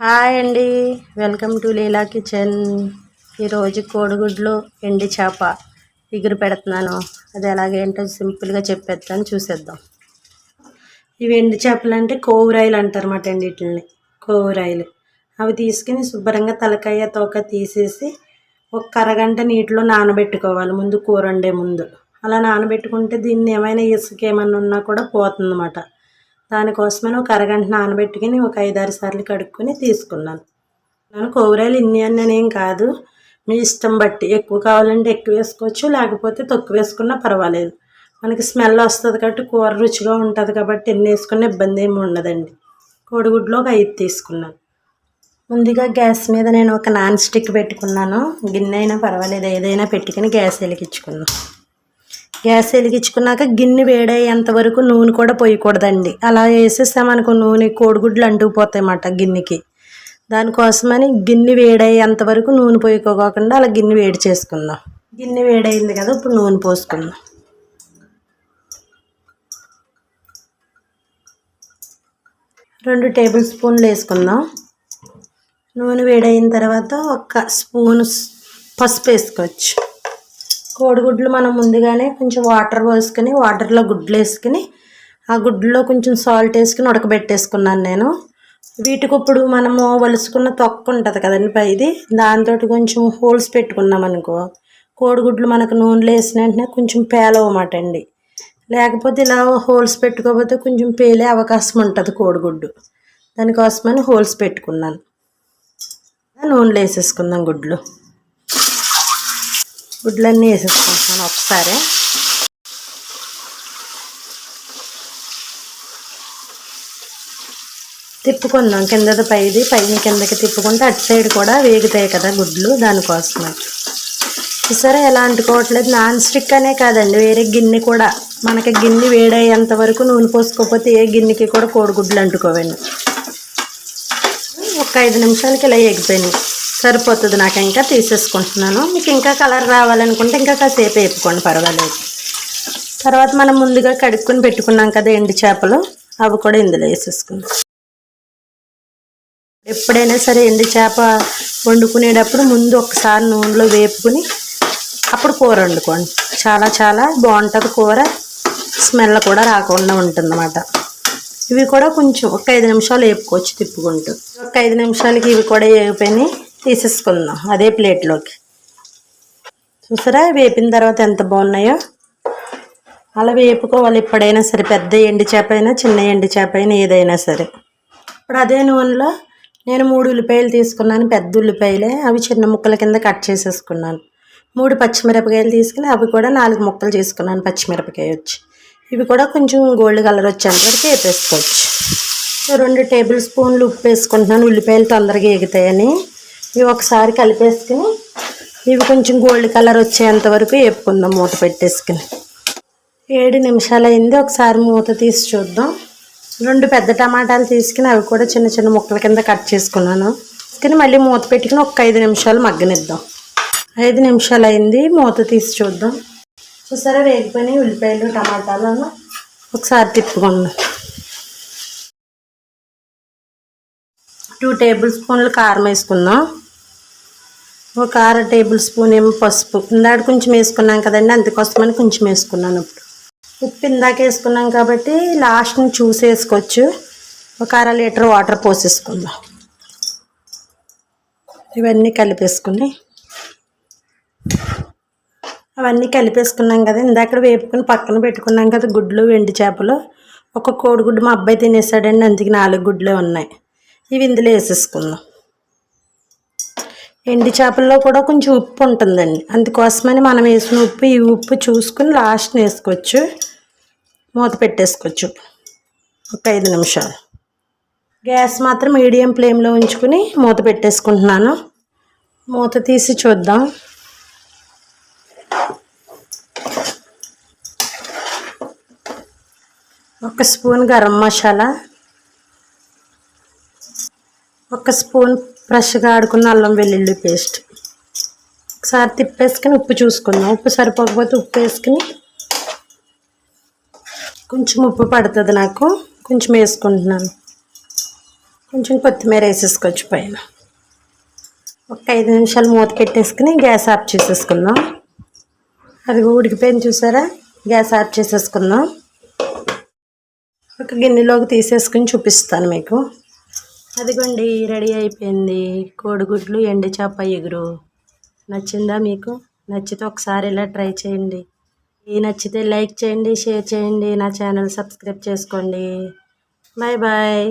Hi అండి. Welcome to Leela Kitchen. ఈరోజు కోడిగుడ్లు ఎండి చేప ఎగురు పెడుతున్నాను. అది ఎలాగేంటో సింపుల్గా చెప్పేస్తాను చూసేద్దాం. ఇవి ఎండి చేపలు అంటే కోవురాయిలు అంటారన్నమాట అండి వీటిని కోవురాయిలు అవి తీసుకుని శుభ్రంగా తలకాయ తోక తీసేసి ఒక అరగంట నీటిలో నానబెట్టుకోవాలి. ముందు కూర వండే ముందు. అలా నానబెట్టుకుంటే దీన్ని ఏమైనా ఇసుక ఏమైనా ఉన్నా కూడా పోతుందన్నమాట. దానికోసమని ఒక అరగంట నానబెట్టుకుని ఒక ఐదారు సార్లు కడుక్కొని తీసుకున్నాను. నేను కూరలు ఇన్ని అన్ననేం కాదు. మీ ఇష్టం బట్టి ఎక్కువ కావాలంటే ఎక్కువ వేసుకోవచ్చు లేకపోతే తక్కువ వేసుకున్నా పర్వాలేదు. మనకి స్మెల్ వస్తుంది కాబట్టి కూర రుచిగా ఉంటుంది కాబట్టి ఎన్ని వేసుకున్న ఇబ్బంది ఏమి ఉండదండి. కోడిగుడ్లో ఒక ఐదు తీసుకున్నాను. ముందుగా గ్యాస్ మీద నేను ఒక నాన్ స్టిక్ పెట్టుకున్నాను. గిన్నె అయినా పర్వాలేదు ఏదైనా పెట్టుకుని గ్యాస్ వెలిగించుకున్నాను గ్యాస్ వెలిగించుకున్నాక గిన్నె వేడయ్యేంత వరకు నూనె కూడా పోయకూడదండి. అలా వేసేసామనుకో నూనె కోడిగుడ్లు అంటుకుపోతాయన్నమాట గిన్నెకి. దానికోసమని గిన్నె వేడయ్యేంత వరకు నూనె పోయికోకుండా అలా గిన్నె వేడి చేసుకుందాం. గిన్నె వేడైంది కదా ఇప్పుడు నూనె పోసుకుందాం. రెండు టేబుల్ స్పూన్లు వేసుకుందాం. నూనె వేడైన తర్వాత ఒక స్పూన్ పసుపు వేసుకోవచ్చు. కోడిగుడ్లు మనం ముందుగానే కొంచెం వాటర్ పోసుకొని వాటర్లో గుడ్లు వేసుకుని ఆ గుడ్లో కొంచెం సాల్ట్ వేసుకుని ఉడకబెట్టేసుకున్నాను నేను. వీటికి ఇప్పుడు మనము వలుసుకున్న తొక్క ఉంటుంది కదండి పైది దాంతో కొంచెం హోల్స్ పెట్టుకున్నాం అనుకో. కోడిగుడ్లు మనకు నూనెలో వేసిన వెంటనే కొంచెం పేలవమాట అండి. లేకపోతే ఇలా హోల్స్ పెట్టుకోకపోతే కొంచెం పేలే అవకాశం ఉంటుంది కోడిగుడ్డు. దానికోసమని హోల్స్ పెట్టుకున్నాను. నూనెలో వేసేసుకుందాం గుడ్లు. గుడ్లన్నీ వేసేసుకుంటున్నాను ఒకసారి. తిప్పుకుందాం. కిందది పైది పైన కిందకి తిప్పుకుంటే అటు సైడ్ కూడా వేగుతాయి కదా గుడ్లు దానికోసం చూసారా ఎలా అంటుకోవట్లేదు? నాన్ స్టిక్ అనే కాదండి వేరే గిన్నె కూడా. మనకి గిన్నె వేడయ్యేంత వరకు నూనె పోసుకోకపోతే ఏ గిన్నెకి కూడా కోడిగుడ్లు అంటుకోవండి. ఒక ఐదు నిమిషాలకి ఇలా ఎగిపోయినాయి సరిపోతుంది నాకు ఇంకా తీసేసుకుంటున్నాను. మీకు ఇంకా కలర్ రావాలనుకుంటే ఇంకా కాసేపు వేపుకోండి పర్వాలేదు. తర్వాత మనం ముందుగా కడుక్కొని పెట్టుకున్నాం కదా ఎండు చేపలు అవి కూడా ఇందులో వేసేసుకుందాం. ఎప్పుడైనా సరే ఎండు చేప వండుకునేటప్పుడు ముందు ఒకసారి నూనెలో వేపుకుని అప్పుడు కూర వండుకోండి. చాలా చాలా బాగుంటుంది కూర. స్మెల్ కూడా రాకుండా ఉంటుందన్నమాట. ఇవి కూడా కొంచెం ఒక ఐదు నిమిషాలు వేపుకోవచ్చు తిప్పుకుంటూ. ఒక ఐదు నిమిషాలకి ఇవి కూడా వేగిపోయినాయి. తీసేసుకుందాం అదే ప్లేట్లోకి. చూసారా? వేపిన తర్వాత ఎంత బాగున్నాయో? అలా వేపుకోవాలి. ఎప్పుడైనా సరే పెద్ద ఎండి చేప అయినా చిన్న ఎండి చేప అయినా ఏదైనా సరే. ఇప్పుడు అదే నూనెలో నేను మూడు ఉల్లిపాయలు తీసుకున్నాను. పెద్ద ఉల్లిపాయలే. అవి చిన్న ముక్కల కింద కట్ చేసేసుకున్నాను. మూడు పచ్చిమిరపకాయలు తీసుకుని అవి కూడా నాలుగు ముక్కలు చేసుకున్నాను పచ్చిమిరపకాయ వచ్చి. ఇవి కూడా కొంచెం గోల్డ్ కలర్ వచ్చేంత వరకు వేపేసుకోవచ్చు. రెండు టేబుల్ స్పూన్లు ఉప్పు వేసుకుంటున్నాను. ఉల్లిపాయలు తొందరగా ఎగుతాయని ఇవి ఒకసారి కలిపేసుకుని ఇవి కొంచెం గోల్డ్ కలర్ వచ్చేంత వరకు వేపుకుందాం మూత పెట్టేసుకుని. ఏడు నిమిషాలు అయింది ఒకసారి మూత తీసి చూద్దాం. రెండు పెద్ద టమాటాలు తీసుకుని అవి కూడా చిన్న చిన్న ముక్కల కింద కట్ చేసుకున్నాను. కానీ మళ్ళీ మూత పెట్టుకుని ఒక ఐదు నిమిషాలు మగ్గనిద్దాం. ఐదు నిమిషాలు అయింది మూత తీసి చూద్దాం. చూసారా వేగిపోయి ఉల్లిపాయలు టమాటాలు ఒకసారి తిప్పుకుందాం టూ టేబుల్ స్పూన్లు కారం వేసుకుందాం. ఒక అర టేబుల్ స్పూన్ ఏమో పసుపు. ఇందాక కొంచెం వేసుకున్నాం కదండి అందుకోసమని కొంచెం వేసుకున్నాను ఇప్పుడు. ఉప్పు ఇందాక వేసుకున్నాం కాబట్టి లాస్ట్ని చూసేసుకోవచ్చు ఒక అర లీటర్ వాటర్ పోసేసుకుందాం. ఇవన్నీ కలిపేసుకుని. అవన్నీ కలిపేసుకున్నాం కదా ఇందాక వేపుకుని పక్కన పెట్టుకున్నాం కదా గుడ్లు వెండి చేపలు. ఒక కోడిగుడ్డు మా అబ్బాయి తినేసాడండి అందుకే నాలుగు గుడ్లే ఉన్నాయి. ఇవి ఇందులో వేసేసుకుందాం. ఎండి చేపల్లో కూడా కొంచెం ఉప్పు ఉంటుందండి. అందుకోసమని మనం వేసిన ఉప్పు ఈ ఉప్పు చూసుకుని లాస్ట్ వేసుకోవచ్చు. మూత పెట్టేసుకోవచ్చు. ఒక ఐదు నిమిషాలు. గ్యాస్ మాత్రం మీడియం ఫ్లేమ్లో ఉంచుకుని మూత పెట్టేసుకుంటున్నాను. మూత తీసి చూద్దాం. ఒక స్పూన్ గరం మసాలా. ఒక స్పూన్ ఫ్రెష్గా ఆడుకున్న అల్లం వెల్లుల్లి పేస్ట్. ఒకసారి తిప్పేసుకుని ఉప్పు చూసుకుందాం. ఉప్పు సరిపోకపోతే ఉప్పు వేసుకుని కొంచెం ఉప్పు పడుతుంది నాకు. కొంచెం వేసుకుంటున్నాను. కొంచెం కొత్తిమీర వేసేసుకోవచ్చు పైన. ఒక ఐదు నిమిషాలు మూత పెట్టేసుకుని గ్యాస్ ఆఫ్ చేసేసుకుందాం. అది ఉడికిపోయింది చూసారా? గ్యాస్ ఆఫ్ చేసేసుకుందాం. ఒక గిన్నెలోకి తీసేసుకుని చూపిస్తాను మీకు. అదిగోండి రెడీ అయిపోయింది. కోడిగుడ్లు ఎండి చేప ఎగురు. నచ్చిందా మీకు? నచ్చితే ఒకసారి ఇలా ట్రై చేయండి. ఈ నచ్చితే లైక్ చేయండి షేర్ చేయండి. నా ఛానల్ సబ్స్క్రైబ్ చేసుకోండి. Bye bye.